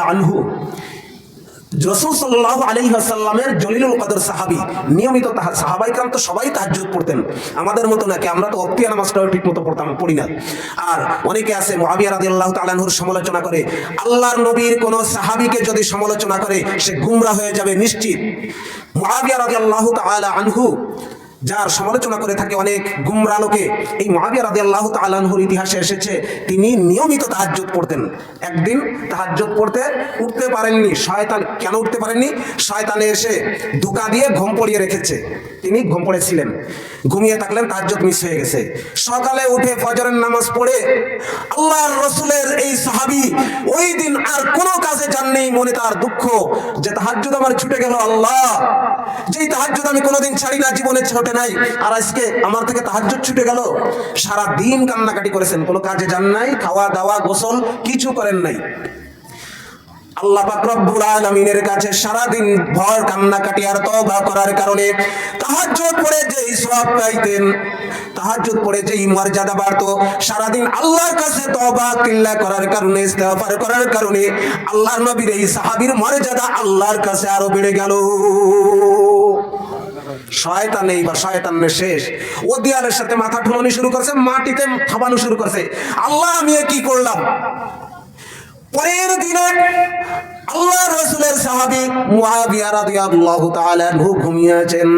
আনহু। নিয়মিত তাহা- সাহাবাই কাম তো সবাই তাহাজ্জুদ পড়তেন। আমাদের মতো নাকি আমরা তো অক্তিয়া নামাজটাও ঠিক মতো পড়তাম, পড়ি না। আর অনেকে আছে মহাবিয়া রাদি আল্লাহ তালানহুর সমালোচনা করে, আল্লাহর নবীর কোন সাহাবিকে যদি সমালোচনা করে, সে গুমরা হয়ে যাবে নিশ্চিত। মহাবিয়া রাদি আল্লাহ আনহু যার সমালোচনা করে থাকে অনেক গুমরা লোকে। এই মহাবিয়া রাদি আল্লাহ তালানহুর ইতিহাসে এসেছে, তিনি নিয়মিত তাহাজ্জুদ পড়তেন। একদিন তাহাজ্জুদ পড়তে উঠতে পারেননি, শয়তান কেন উঠতে পারেননি? শয়তানে এসে ধোকা দিয়ে ঘুম পড়িয়ে রেখেছে। তিনি ঘুম পড়েছিলেন। ঘুমিয়ে থাকলেন, তাহাজ্জুদ মিস হয়ে গেছে। সকালে উঠে ফজরের নামাজ পড়ে আল্লাহর রসুলের এই সাহাবি ওই দিন আর কোনো যান নেই, মনে তার দুঃখ যে তাহাজ্জুদ আমার ছুটে গেল, আল্লাহ। যেই তাহাজ্জুদ আমি কোনোদিন ছাড়ি না, জীবনে ছোটে নাই, আর আজকে আমার থেকে তাহাজ্জুদ ছুটে গেল সারা দিন কান্নাকাটি করেছেন, কোনো কাজে যান নাই খাওয়া দাওয়া গোসল, কিছু করেন নাই। মর্যাদা আল্লাহর কাছে নবীর এই মর্যাদা আল্লাহর কাছে আরও বেড়ে গেল। শয়তান নেই বা শয়তানের শেষ। ও দেয়ালের সাথে মাথা ঠুলানি শুরু করছে, মাটিতে থাবানো শুরু করছে। আল্লাহ, আমি কি করলাম? পরের দিনে আল্লাহ রসুলের সাহাবী মুআবিয়া রাদিয়াল্লাহু তাআলা আনহু ঘুমিয়ে আছেন।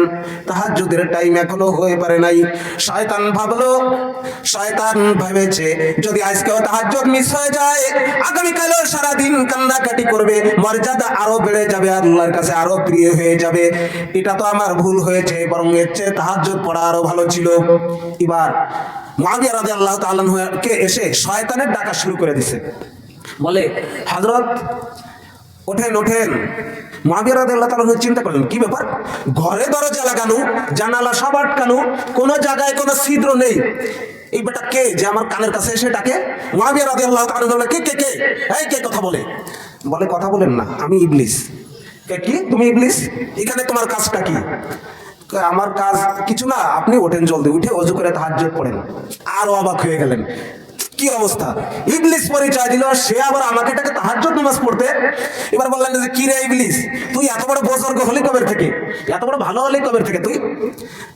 তাহাজ্জুদের টাইম এখনও হয়ে পারে নাই। শয়তান ভাবলো, শয়তান ভেবেছে, যদি আজকেও তাহাজ্জুদ মিস হয়ে যায় আগামী কালও সারা দিন কান্নাকাটি করবে, মর্যাদা আরও বেড়ে যাবে, আল্লাহর কাছে আরও প্রিয় হয়ে যাবে। এটা তো আমার ভুল হয়েছে, বরং এর চেয়ে তাহাজ্জুদ পড়া আরও ভালো ছিল। এবার মুআবিয়া রাদিয়াল্লাহু তাআলা কে এসে শয়তানের ডাকা শুরু করে দিছে। বলে হজরত ওঠেন ওঠেন। চিন্তা করলেন, কি ব্যাপার? ঘরে দরজা লাগানো, জানালা সব আটকানো, কোনো জায়গায় কোনো ছিদ্র নেই। এই বেটা কে যে আমার কানের কাছে এসে ডাকে? কে কে কে? এই কে, কথা বলে। বলে, কথা বলেন না, আমি ইবলিস। কে তুমি ইবলিস? এখানে তোমার কাজটা কি? আমার কাজ কিছু না, আপনি ওঠেন জলদি, উঠে অজু করে তাহাজ্জুদ পড়েন। আরও অবাক হয়ে গেলেন। কি অবস্থা? ইবলিস পরিচয় দিল, সে আবার আমাকে টাকে তাহাজ্জুদ নামাজ পড়তে। এবার বললেন যে, কি রে ইবলিস? তুই এত বড় বজর্গ হলি কবে থেকে? এত বড় ভালো হলি কবে থেকে তুই?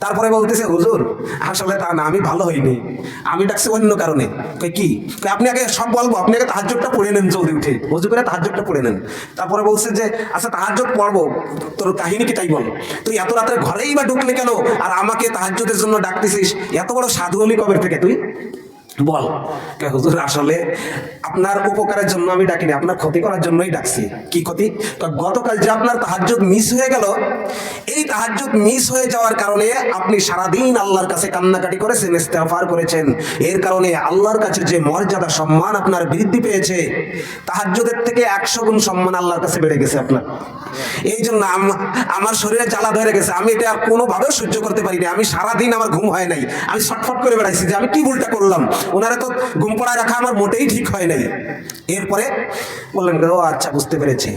তারপরে বলতেছে, হুজুর, আসলে তা না, আমি ভালো হইনি। আমি ডাকছি অন্য কারণে। কই কি? আপনি আগে সব বলব, আপনি আগে তাহাজ্জুদটা পড়ে নেন জলদি উঠে। অজু করে তাহাজ্জুদটা পড়ে নেন। তারপরে বলছে যে আচ্ছা তাহাজ্জুদ পড়ব। তোর কাহিনী কি তাই বল? তুই এত রাতে ঘরেই বা ঢুকলি কেন? আর আমাকে তাহাজ্জুদের জন্য ডাকতেছিস। এত বড় সাধু হলি কবে থেকে তুই? বল। হুজুর, আসলে আপনার উপকারের জন্য আমি ডাকিনি, আপনার ক্ষতি করার জন্যই ডাকছি। কি ক্ষতি? গতকাল যে আপনার তাহাজ্জুদ মিস হয়ে গেল, এই তাহাজ্জুদ মিস হয়ে যাওয়ার কারণে আপনি সারাদিন আল্লাহর কাছে কান্নাকাটি করেছেন, ইস্তেগফার করেছেন। এর কারণে আল্লাহর কাছে যে মর্যাদা, সম্মান আপনার বৃদ্ধি পেয়েছে, তাহাজ্জুদের থেকে একশো গুণ সম্মান আল্লাহর কাছে বেড়ে গেছে আপনার। এই জন্য আমার শরীরে জ্বালা ধরে গেছে, আমি এটা আর কোনোভাবেও সহ্য করতে পারিনি, আমি সারাদিন আমার ঘুম হয় নাই। আমি ছটফট করে বেড়াইছি যে আমি কি ভুলটা করলাম? ওনারা তো গুম পড়ায় রাখা আমার মোটেই ঠিক হয় নাই। এরপরে বললেন, ও আচ্ছা বুঝতে পেরেছি।